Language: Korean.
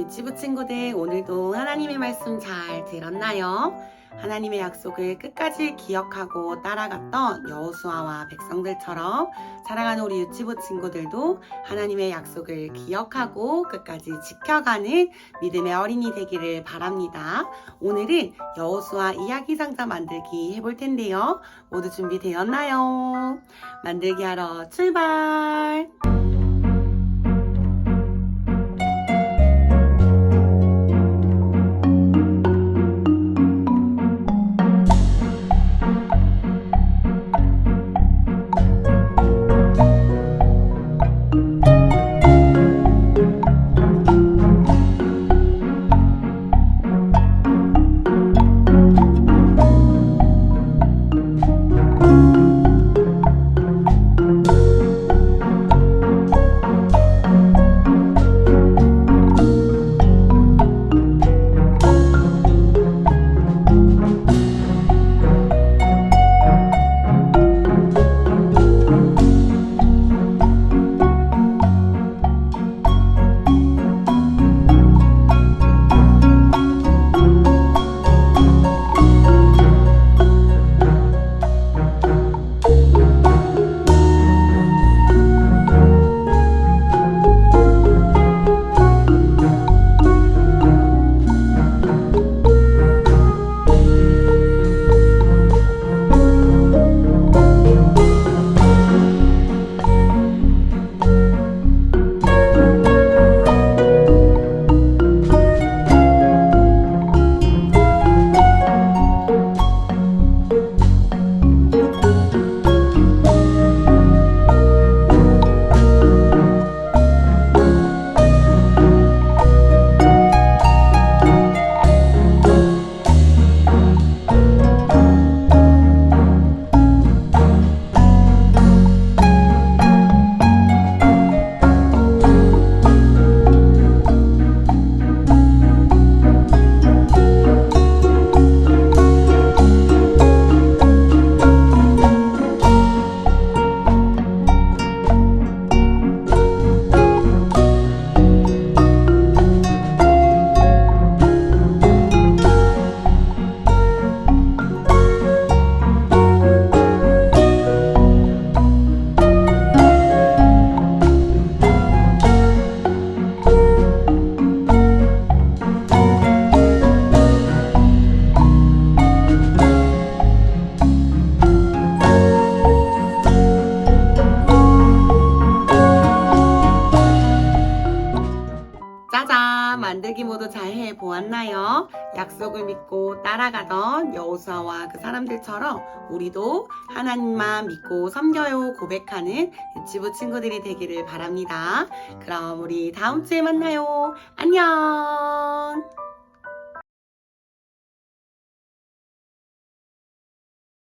유치부 친구들 오늘도 하나님의 말씀 잘 들었나요? 하나님의 약속을 끝까지 기억하고 따라갔던 여호수아와 백성들처럼 사랑하는 우리 유치부 친구들도 하나님의 약속을 기억하고 끝까지 지켜가는 믿음의 어린이 되기를 바랍니다. 오늘은 여호수아 이야기 상자 만들기 해볼 텐데요. 모두 준비되었나요? 만들기 하러 출발! 만들기 모두 잘 해 보았나요? 약속을 믿고 따라가던 여호수아와 그 사람들처럼 우리도 하나님만 믿고 섬겨요 고백하는 유치부 친구들이 되기를 바랍니다. 그럼 우리 다음 주에 만나요. 안녕!